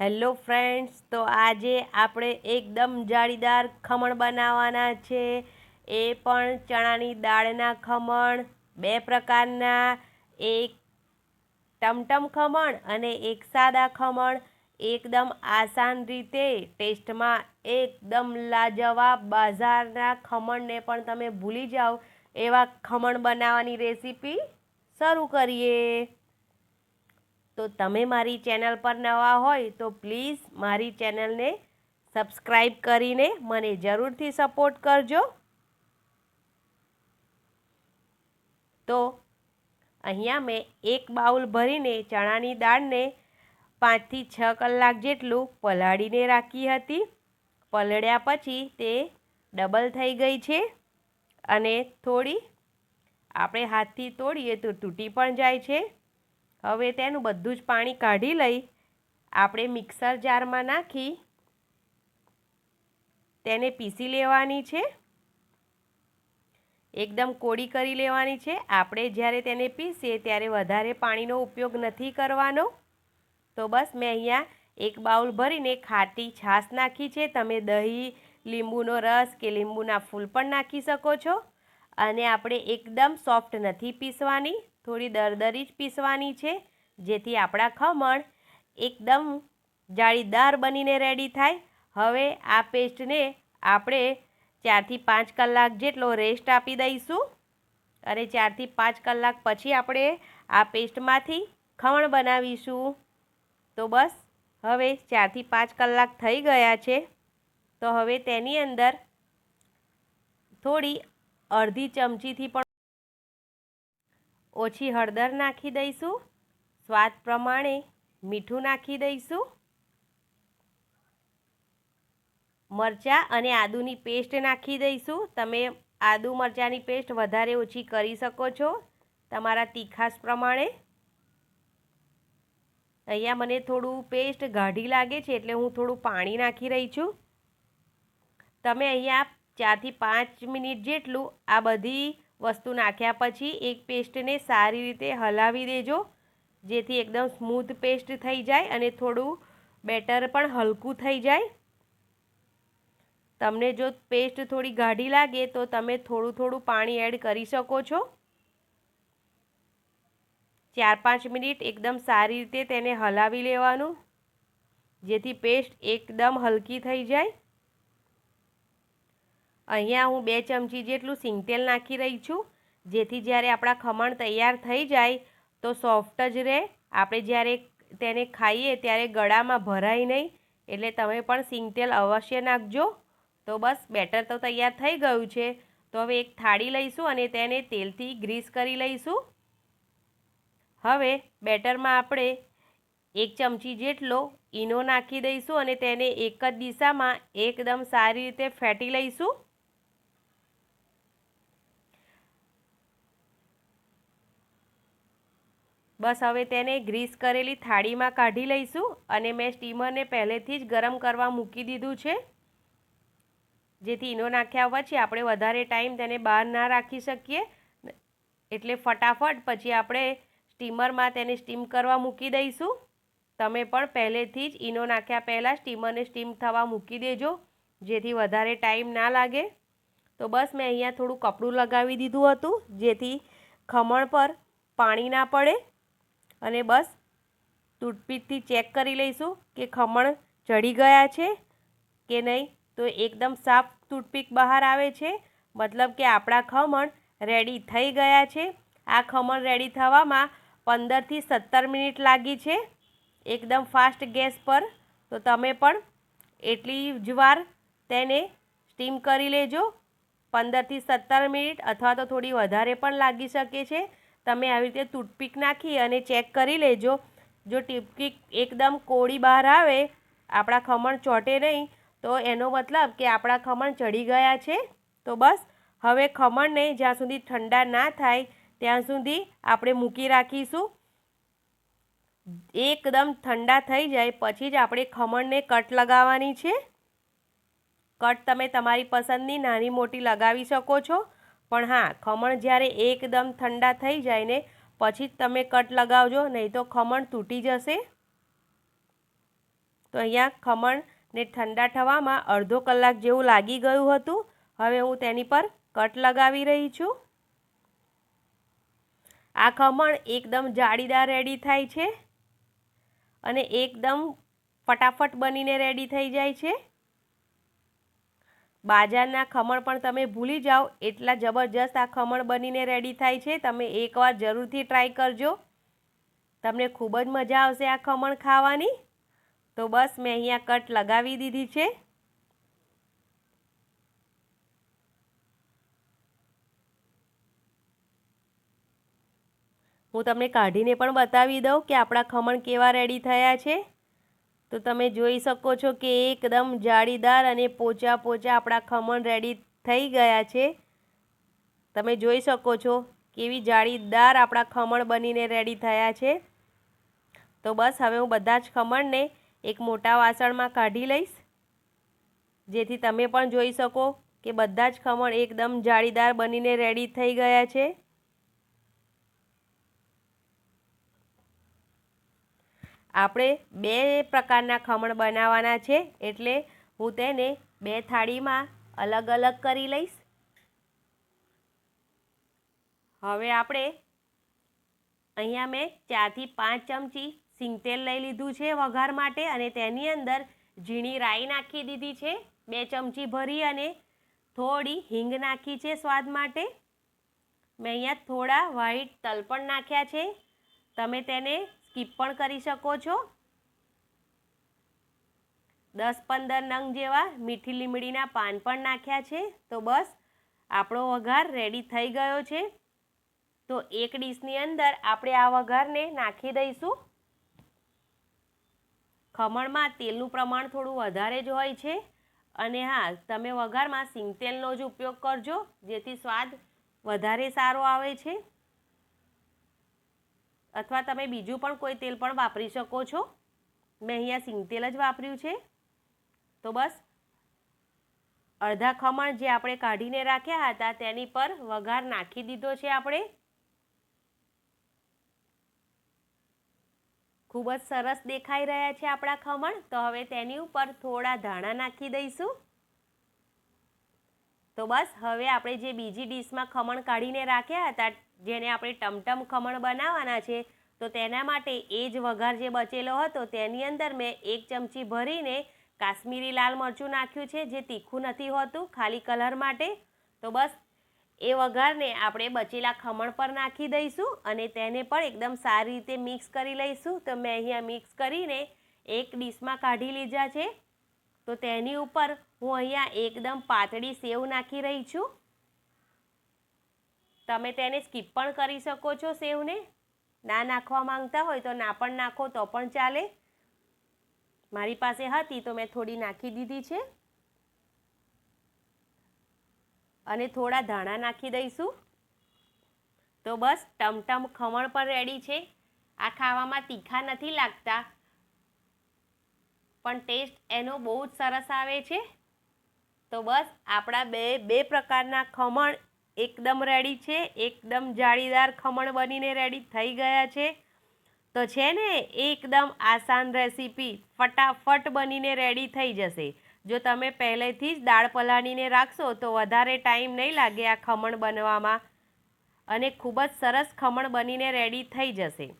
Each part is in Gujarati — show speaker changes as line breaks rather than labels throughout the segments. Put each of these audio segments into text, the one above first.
હેલો ફ્રેન્ડ્સ, તો આજે આપણે એકદમ જાળીદાર ખમણ બનાવવાના છે. એ પણ ચણાની દાળના ખમણ, બે પ્રકારના, એક ટમટમ ખમણ અને એક સાદા ખમણ. એકદમ આસાન રીતે ટેસ્ટમાં એકદમ લાજવાબ બાજારના ખમણને પણ તમે ભૂલી જાઓ. એવા ખમણ બનાવવાની રેસીપી શરૂ કરીએ. તો તમે મારી ચેનલ પર નવા હોય તો પ્લીઝ મારી ચેનલને સબસ્ક્રાઈબ કરીને મને જરૂરથી સપોર્ટ કરજો. તો અહીંયા મેં એક બાઉલ ભરીને ચણાની દાળને પાંચથી છ કલાક જેટલું પલાળીને રાખી હતી. પલળ્યા પછી તે ડબલ થઈ ગઈ છે અને થોડી, આપણે હાથથી તોડીએ તો તૂટી પણ જાય છે. હવે તેનું બધું જ પાણી કાઢી લઈ આપણે મિક્સર જારમાં નાખી તેને પીસી લેવાની છે. એકદમ કોડી કરી લેવાની છે. આપણે જ્યારે તેને પીસીએ ત્યારે વધારે પાણીનો ઉપયોગ નથી કરવાનો. તો બસ મેં અહીંયા એક બાઉલ ભરીને ખાટી છાશ નાખી છે. તમે દહીં, લીંબુનો રસ કે લીંબુના ફૂલ પણ નાખી શકો છો. અને આપણે એકદમ સોફ્ટ નથી પીસવાની. થોડી દરદરી જ પીસવાની છે, જેથી આપણા ખમણ એકદમ જાળીદાર બનીને રેડી થાય. હવે આ પેસ્ટને આપણે ચારથી પાંચ કલાક જેટલો રેસ્ટ આપી દઈશું અને ચારથી પાંચ કલાક પછી આપણે આ પેસ્ટમાંથી ખમણ બનાવીશું. તો બસ, હવે ચારથી પાંચ કલાક થઈ ગયા છે. તો હવે તેની અંદર થોડી અડધી ચમચીથી પણ ઓછી હળદર નાખી દઈશું. સ્વાદ પ્રમાણે મીઠું નાખી દઈશું. મરચાં અને આદુની પેસ્ટ નાખી દઈશું. તમે આદુ મરચાંની પેસ્ટ વધારે ઓછી કરી શકો છો તમારા તીખાસ પ્રમાણે. અહીંયા મને થોડું પેસ્ટ ગાઢી લાગે છે એટલે હું થોડું પાણી નાખી રહી છું. તમે અહીંયા ચારથી પાંચ મિનિટ જેટલું આ બધી વસ્તુ નાખ્યા પછી એક પેસ્ટને સારી રીતે હલાવી દેજો. જેથી એકદમ સ્મૂથ પેસ્ટ થઈ જાય અને થોડું બેટર પણ હલકું થઈ જાય. તમને જો પેસ્ટ થોડી ગાઢી લાગે તો તમે થોડું થોડું પાણી એડ કરી શકો છો. ચાર પાંચ મિનિટ એકદમ સારી રીતે તેને હલાવી લેવાનું. જેથી પેસ્ટ એકદમ હલકી થઈ જાય. અહીંયા હું બે ચમચી જેટલું સિંગતેલ નાખી રહી છું. જેથી જ્યારે આપણા ખમણ તૈયાર થઈ જાય તો સોફ્ટ જ રહે. આપણે જ્યારે તેને ખાઈએ ત્યારે ગળામાં ભરાય નહીં. એટલે તમે પણ સિંગતેલ અવશ્ય નાખજો. તો બસ, બેટર તો તૈયાર થઈ ગયું છે. તો હવે એક થાળી લઈશું અને તેને તેલથી ગ્રીસ કરી લઈશું. હવે બેટરમાં આપણે એક ચમચી જેટલો ઈનો નાખી દઈશું અને તેને એક જ દિશામાં એકદમ સારી રીતે ફેટી લઈશું. બસ હવે તેને ગ્રીસ કરેલી થાળીમાં કાઢી લઈશું અને મેં સ્ટીમરને પહેલેથી જ ગરમ કરવા મૂકી દીધું છે. જેથી ઈનો નાખ્યા પછી આપણે વધારે ટાઈમ તેને બહાર ના રાખી શકીએ. એટલે ફટાફટ પછી આપણે સ્ટીમરમાં તેને સ્ટીમ કરવા મૂકી દઈશું. તમે પણ પહેલેથી જ ઈનો નાખ્યા પહેલાં સ્ટીમરને સ્ટીમ થવા મૂકી દેજો, જેથી વધારે ટાઈમ ના લાગે. તો બસ મેં અહીંયા થોડું કપડું લગાવી દીધું હતું, જેથી ખમણ પર પાણી ના પડે. અને બસ ટૂથપીકથી ચેક કરી લઈશું કે ખમણ ચડી ગયા છે કે નહીં. તો એકદમ સાફ ટૂથપીક બહાર આવે છે. મતલબ કે આપણા ખમણ રેડી થઈ ગયા છે. આ ખમણ રેડી થવામાં પંદરથી સત્તર મિનિટ લાગી છે. એકદમ ફાસ્ટ ગેસ પર. તો તમે પણ એટલી જ વાર તેને સ્ટીમ કરી લેજો. પંદરથી સત્તર મિનિટ અથવા તો થોડી વધારે પણ લાગી શકે છે. તમે આવી રીતે ટૂથપીક નાખી અને ચેક કરી લેજો. જો ટીપકીક એકદમ કોળી બહાર આવે, આપણા ખમણ ચોટે નહીં, તો એનો મતલબ કે આપણા ખમણ ચડી ગયા છે. તો બસ, હવે ખમણને જ્યાં સુધી ઠંડા ના થાય, ત્યાં સુધી આપણે મૂકી રાખીશું. એકદમ ઠંડા થઈ જાય, પછી જ આપણે ખમણને કટ લગાવવાની છે. કટ તમે તમારી પસંદની નાની મોટી લગાવી શકો છો. પણ હા, ખમણ જ્યારે એકદમ ઠંડા થઈ જાય ને, પછી જ તમે કટ લગાવજો, નહીં તો ખમણ તૂટી જશે. તો અહીંયા ખમણને ઠંડા થવામાં અડધો કલાક જેવું લાગી ગયું હતું. હવે હું તેની પર કટ લગાવી રહી છું. આ ખમણ એકદમ જાળીદાર રેડી થાય છે. અને એકદમ ફટાફટ બનીને રેડી થઈ જાય છે. બાજારના ખમણ પણ તમે ભૂલી જાઓ. એટલા જબરજસ્ત આ ખમણ બનીને રેડી થાય છે. તમે એકવાર જરૂરથી ટ્રાય કરજો. તમને ખૂબ જ મજા આવશે આ ખમણ ખાવાની. તો બસ મેં અહીંયા કટ લગાવી દીધી છે. હું તમને કાઢીને પણ બતાવી દઉં કે આપણા ખમણ કેવા રેડી થયા છે. તો તમે જોઈ શકો છો કે એકદમ જાળીદાર અને પોચા પોચા આપણા ખમણ રેડી થઈ ગયા છે. તમે જોઈ શકો છો કેવી જાળીદાર આપણા ખમણ બનીને રેડી થયા છે. તો બસ હવે હું બધા જ ખમણને એક મોટા વાસણમાં કાઢી લઈશ. જેથી તમે પણ જોઈ શકો કે બધા જ ખમણ એકદમ જાળીદાર બનીને રેડી થઈ ગયા છે. આપણે બે પ્રકારના ખમણ બનાવવાના છે એટલે હું તેને બે થાળીમાં અલગ અલગ કરી લઈશ. હવે આપણે અહીંયા મેં ચારથી પાંચ ચમચી સિંગતેલ લઈ લીધું છે વઘાર માટે અને તેની અંદર ઝીણી રાઈ નાખી દીધી છે. બે ચમચી ભરી અને થોડી હિંગ નાખી છે સ્વાદ માટે. મેં અહીંયા થોડા વ્હાઈટ તલ પણ નાખ્યા છે. તમે તેને સ્કીપ પણ કરી શકો છો. દસ પંદર નંગ જેવા મીઠી લીમડીના પાન પણ નાખ્યા છે. તો બસ, આપણો વઘાર રેડી થઈ ગયો છે. તો એક ડીશની અંદર આપણે આ વઘારને નાખી દઈશું. ખમણમાં તેલનું પ્રમાણ થોડું વધારે જ હોય છે. અને હા, તમે વઘારમાં સિંગતેલનો જ ઉપયોગ કરજો, જેથી સ્વાદ વધારે સારો આવે છે. અથવા તમે બીજું પણ કોઈ તેલ પણ વાપરી શકો છો. મેં અહીંયા સિંગતેલ જ વાપર્યું છે. તો બસ, અડધા ખમણ જે આપણે કાઢીને રાખ્યા હતા તેની પર વઘાર નાખી દીધો છે આપણે. ખૂબ જ સરસ દેખાઈ રહ્યા છે આપણા ખમણ. તો હવે તેની ઉપર થોડા ધાણા નાખી દઈશું. તો બસ, હવે આપણે જે બીજી ડીશમાં ખમણ કાઢીને રાખ્યા હતા જેને આપણે ટમટમ ખમણ બનાવવાના છે, તો તેના માટે એ જ વઘાર જે બચેલો હતો, તેની અંદર મેં એક ચમચી ભરીને કાશ્મીરી લાલ મરચું નાખ્યું છે, જે તીખું નથી હોતું, ખાલી કલર માટે. તો બસ, એ વઘારને આપણે બચેલા ખમણ પર નાખી દઈશું અને તેને પણ એકદમ સારી રીતે મિક્સ કરી લઈશું. તો મેં અહીંયા મિક્સ કરીને એક ડીશમાં કાઢી લીધા છે. તો તેની ઉપર હું અહીંયા એકદમ પાતળી સેવ નાખી રહી છું. તમે તેને સ્કીપ પણ કરી શકો છો સેવને. ના નાખવા માંગતા હોય તો ના પણ નાખો તો પણ ચાલે. મારી પાસે હતી તો મેં થોડી નાખી દીધી છે. અને થોડા ધાણા નાખી દઈશું. તો બસ ટમટમ ખમણ પણ રેડી છે. આ ખાવામાં તીખા નથી લાગતા. પણ ટેસ્ટ એનો બહુ જ સરસ આવે છે. તો બસ આપણા બે બે પ્રકારના ખમણ એકદમ રેડી છે, એકદમ જાળીદાર ખમણ બનીને રેડી થઈ ગયા છે. તો છે ને, એકદમ આસાન રેસીપી ફટાફટ બનીને રેડી થઈ જશે. જો તમે પહેલેથી જ દાળ પલાળીને રાખશો, તો વધારે ટાઈમ નહીં લાગે આ ખમણ બનવામાં. અને ખૂબ જ સરસ ખમણ બનીને રેડી થઈ જશે.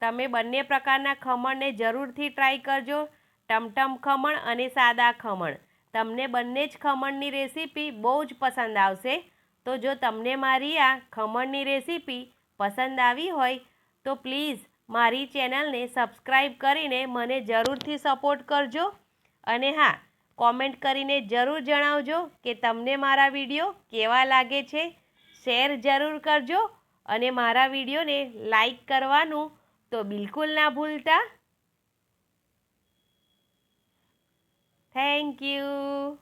તમે બંને પ્રકારના ખમણને જરૂરથી ટ્રાય કરજો. ટમટમ ખમણ અને સાદા ખમણ. તમને બંને જ ખમણની રેસીપી બહુ જ પસંદ આવશે. તો જો તમને મારી આ ખમણની રેસીપી પસંદ આવી હોય, તો પ્લીઝ મારી ચેનલને સબસ્ક્રાઈબ કરીને મને જરૂરથી સપોર્ટ કરજો. અને હા, કોમેન્ટ કરીને જરૂર જણાવજો કે તમને મારા વીડિયો કેવા લાગે છે. શેર જરૂર કરજો અને મારા વિડીયોને લાઈક કરવાનું તો બિલકુલ ના ભૂલતા. Thank you.